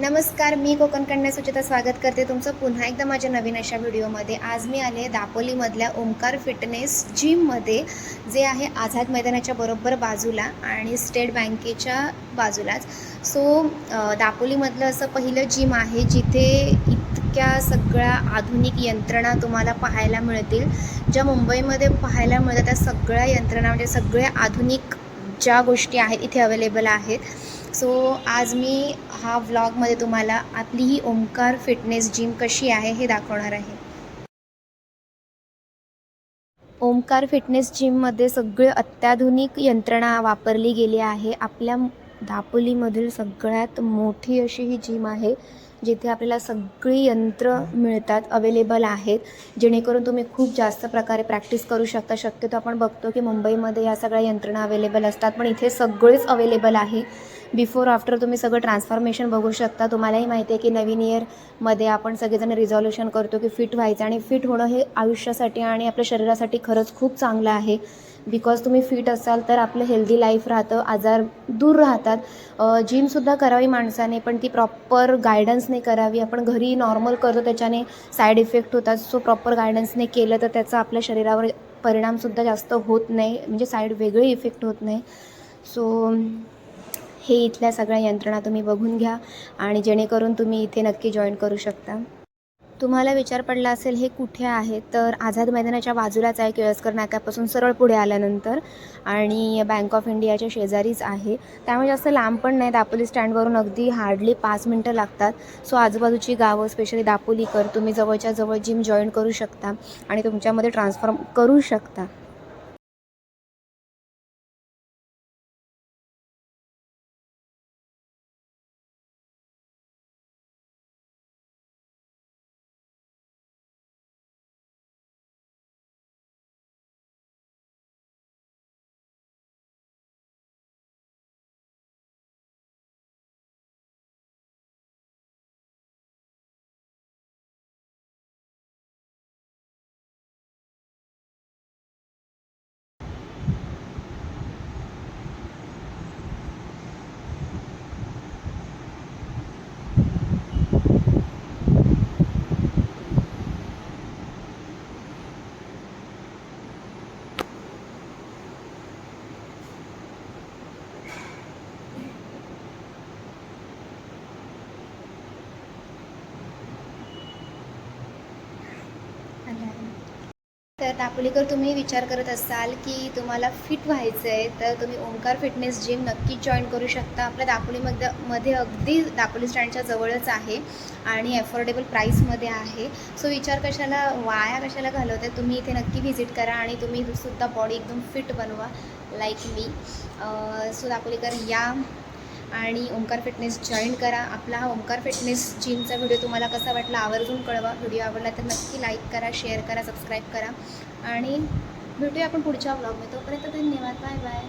नमस्कार मी कोकण कन्या सुचिता स्वागत करते तुमचं पुन्हा एकदा माझ्या नवीन अशा व्हिडिओमध्ये. आज मी आले दापोलीमधल्या ओंकार फिटनेस जिममध्ये जे आहे आझाद मैदानाच्या बरोबर बाजूला आणि स्टेट बँकेच्या बाजूलाच. सो दापोलीमधलं असं पहिलं जिम आहे जिथे इतक्या सगळ्या आधुनिक यंत्रणा तुम्हाला पाहायला मिळतील. ज्या मुंबईमध्ये पाहायला मिळतात त्या सगळ्या यंत्रणा म्हणजे सगळ्या आधुनिक ज्या गोष्टी आहेत इथे अवेलेबल आहेत. सो आज मी हा व्लॉगमध्ये तुम्हाला आपली ही ओंकार फिटनेस जिम कशी आहे हे दाखवणार आहे. ओंकार फिटनेस जिममध्ये सगळे अत्याधुनिक यंत्रणा वापरली गेली आहे. आपल्या दापोलीमधील सगळ्यात मोठी अशी ही जिम आहे जिथे आपल्याला सगळी यंत्र मिळतात अवेलेबल आहेत. जेणेकरून तुम्ही खूप जास्त प्रकारे प्रॅक्टिस करू शकता. शक्यतो आपण बघतो की मुंबईमध्ये या सगळ्या यंत्रणा अवेलेबल असतात पण इथे सगळेच अवेलेबल आहे. बिफोर आफ्टर तुम्ही सगळं ट्रान्सफॉर्मेशन बघू शकता. तुम्हालाही माहिती आहे की नवीन इयरमध्ये आपण सगळेजण रिझॉल्युशन करतो की फिट व्हायचं आणि फिट होणं हे आयुष्यासाठी आणि आपल्या शरीरासाठी खरंच खूप चांगलं आहे. बिकॉज तुम्ही फिट असाल तर आपलं हेल्दी लाईफ राहतं आजार दूर राहतात. जिमसुद्धा करावी माणसाने पण ती प्रॉपर गायडन्सने करावी. आपण घरी नॉर्मल करतो त्याच्याने साईड इफेक्ट होतात. सो प्रॉपर गायडन्सने केलं तर त्याचा आपल्या शरीरावर परिणामसुद्धा जास्त होत नाही. म्हणजे साईड वेगळे इफेक्ट होत नाही. सो हे इथल्या सगळ्या यंत्रणा तुम्ही बघून घ्या आणि जेणेकरून तुम्ही इथे नक्की जॉईन करू शकता. तुम्हाला विचार पडला असेल हे कुठे आहे? तर आझाद मैदानाच्या बाजूलाच आहे केळसकर नाक्यापासून सरळ पुढे आल्यानंतर आणि बँक ऑफ इंडियाच्या शेजारीच आहे. त्यामुळे जास्त लांब पण नाही. दापोली स्टँडवरून अगदी हार्डली पाच मिनटं लागतात. सो आजूबाजूची गावं स्पेशली दापोलीकर तुम्ही जवळच्या जवळ जिम जॉईन करू शकता आणि तुमच्यामध्ये ट्रान्सफॉर्म करू शकता. तर दापोलीकर तुम्ही विचार करत असाल की तुम्हाला फिट व्हायचं आहे तर तुम्ही ओंकार फिटनेस जिम नक्की जॉईन करू शकता. आपल्या दापोलीमध्ये मध्ये अगदी दापोली स्टँडच्या जवळच आहे आणि अफोर्डेबल प्राईसमध्ये आहे. सो विचार कशाला वाया कशाला घालवते तुम्ही इथे नक्की व्हिजिट करा आणि तुम्ही सुद्धा बॉडी एकदम फिट बनवा लाईक मी सो दापोलीकर या आणि ओंकार फिटनेस जॉईन करा. आपला हा ओंकार फिटनेस जिमचा व्हिडिओ तुम्हाला कसा वाटला आवर्जून कळवा. व्हिडिओ आवडला तर नक्की लाईक करा शेअर करा सबस्क्राईब करा. आणि भेटूया आपण पुढच्या ब्लॉगमध्ये तोपर्यंत धन्यवाद. Bye bye